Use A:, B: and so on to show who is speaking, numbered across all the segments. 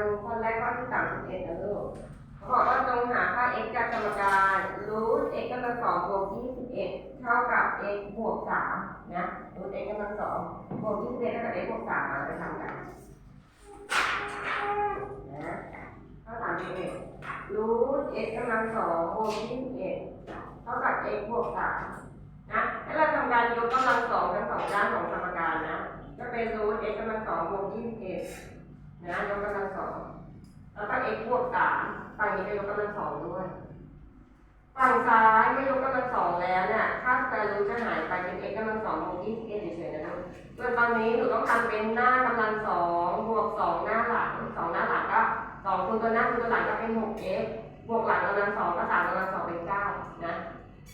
A: ดูคนแรกข้อที่สามสิบเอ็ดนะลูกเขาบอกว่าจงหาค่า x จากสมการรูท x กำลังสองบวกยี่สิบเอ็ดเท่ากับ x บวกสามนะรูท x กำลังสองบวกยี่สิบเอ็ดเท่ากับ x บวกสามมาไปทำกันนะข้อสามสิบเอ็ดรูท x กำลังสองบวกยี่สิบเอ็ดเท่ากับ x บวกสามนะให้เราทำการยกกำลังสองทั้งสองด้านของสมการนะ ก็เป็นรูท x กำลังสองบวกยี่สิบเอ็ด นะยกกำลังสองแล้วก็ x บวกสามฝั่งนี้ก็ยกกำลังสองด้วย ฝั่งซ้ายไม่ยกกำลังสองแล้วเนี่ยค่าสแควร์รูทจะหายไปเป็น x กำลังสองบวกยี่สิบเอ็ดเฉยๆนะลูกส่วนตอนนี้หนูต้องทำเป็นหน้ากำลังสองบวกสองหน้าหลังสองหน้าหลังก็สองคูณตัวหน้าคูณตัวหลังก็เป็นหก x บวกหลังกำลังสองก็สามกำลังสองเป็นเก้านะ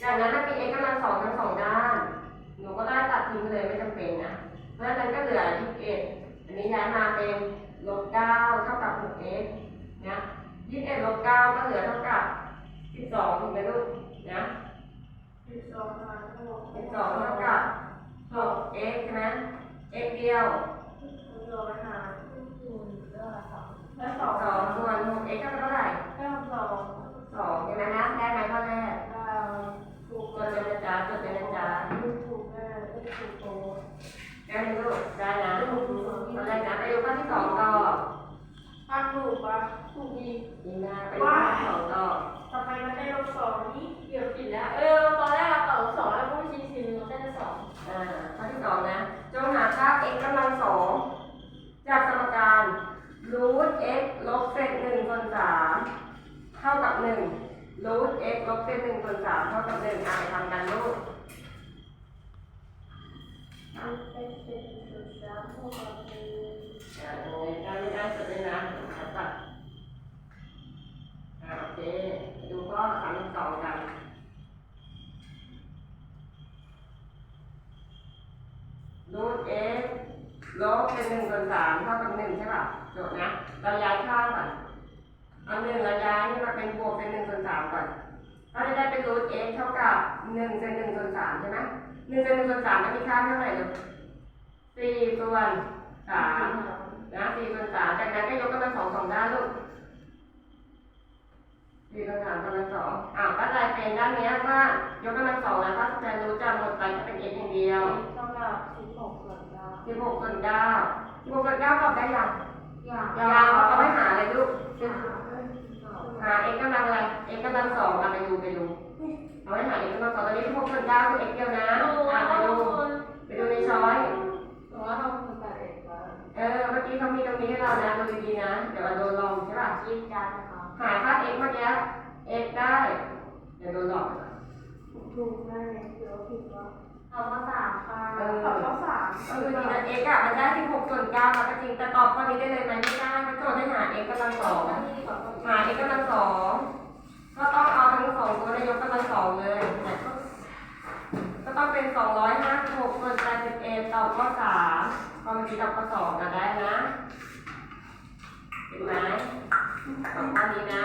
A: จากนั้นถ้ามี x กำลังสองทั้งสองด้าน หนูก็ได้ตัดทิ้งไปเลยไม่จำเป็นนะเพราะฉะนั้นก็เหลือยี่สิบเอ็ดอันนี้ย้ายมาเป็น ลบเก้าเท่ากับหก x นะยี่สิบเอ็ดลบเก้าก็เหลือเท่ากับสิบสองถูกไหมลูกนะ
B: สิบสองหารหก
A: สิบสองเท่ากับหก x ใช่ไหม x เดียว
B: สิบสองหารศูนย์ก็สองแล้วส
A: ส
B: อ
A: อง งส่วนหก x ก็เป็นเท่าไหร่
B: เก้าสอง
A: สองใช่ไหมนะได้ไหมข้อแรก
B: เก้าถูก
A: จดเลยนะจ๊ะจดเลยนะจ๊ะ
B: ถูกถูกแม่ไม่ถูกโต
A: ได้ไหมลูกได้นะข้อแรกนะไปดูข้อที่สองต่อ
B: ถ้าถูกปะถูกอีก
A: ดีนะไปดูข้อที่สองต่อ
B: ทำไมมันได้ลบสองนี่เกี่ยวผิดแล้ว เออ ตอนแรกเราต่อสองแล้วก็ไม่ชี้สี่หนึ่งเราได้สอง
A: อ่าข้อที่สองนะ จงหาค่า x กำลังสองจากสมการรูท x ลบเศษหนึ่งส่วนสามเท่ากับหนึ่งรูท x ลบ เศษหนึ่งส่วนสามเท่ากับหนึ่งอะไปทำกันลูก
B: มันเป็นเศษจุดสามเท่ากับหนึ่ง
A: อ่าได้ไม่ได้สุดเลยนะขัดตัดอ่าโอเคดูข้อสามสองกันรูท x ลบเป็นหนึ่งส่วนสามเท่ากับหนึ่งใช่ป่ะโจทย์นะเราย้ายค่าก่อนเอาหนึ่งเราย้ายนี่มาเป็นบวกเป็นหนึ่งส่วนสามก่อนก็จะได้เป็นรูท x เท่ากับ หนึ่งเศษหนึ่งส่วนสามใช่ไหมหนึ่งเศษหนึ่งส่วนสามมันมีค่าเท่าไหร่ลูกสี่ส่วนสามนะสี่ส่วนสามจากนั้นก็ยกกำลังสองสองด้านลูกสี่ส่วนสามกำลังสองอ้าวก็กลายเป็นด้านเนี้ยว่ายกกำลังสองแล้วก็สแทนรูทจะหมดไปก็เป็น x อย่างเดียว
B: เท่ากับสิบหกส่วนเก้า
A: สิบหกส่วนเก้าสิบหกส่วนเก้าตอบได้ยัง
B: อย่าง
A: ยังเอาไว้หาอะไรลูก นี้ที่พบเก้าคือ x เดียวนะอะไปดูไปดูในช้อย
B: แต่ว่าเราคือแปดเอ็ดว่า
A: เออ เมื่อกี้เขามีตรงนี้ให้เรานะดูดีๆนะ เดี๋ยวเราโดนลองใช่ป่ะ
B: คิดการนะคะ
A: หาค่า x เมื่อกี้ x ได้ เดี๋ยวโดนหลอก
B: ถูกแม่เดี๋ยวผิดว่าเอามาสามค่ะ
A: เออ
B: ตอบข้อสาม
A: ก็คือดีนะ x อะมันได้16ส่วน9มาก็จริง แต่ตอบข้อนี้ได้เลยไหมไม่ได้เพราะโจทย์ให้หา x กำลังสอง
B: นี่ดีกว่าข้อ
A: หา x กำลังสองก็ต้องเอาทั้งสองตัวในยกกำลังสองเลยเนี่ยก็ต้องเป็น สองร้อยห้าหกส่วนแปดสิบเอ็ดตอบข้อสามข้อเมื่อกี้ต่อข้อสองนะได้นะ เห็นไหมสองข้อนี้นะ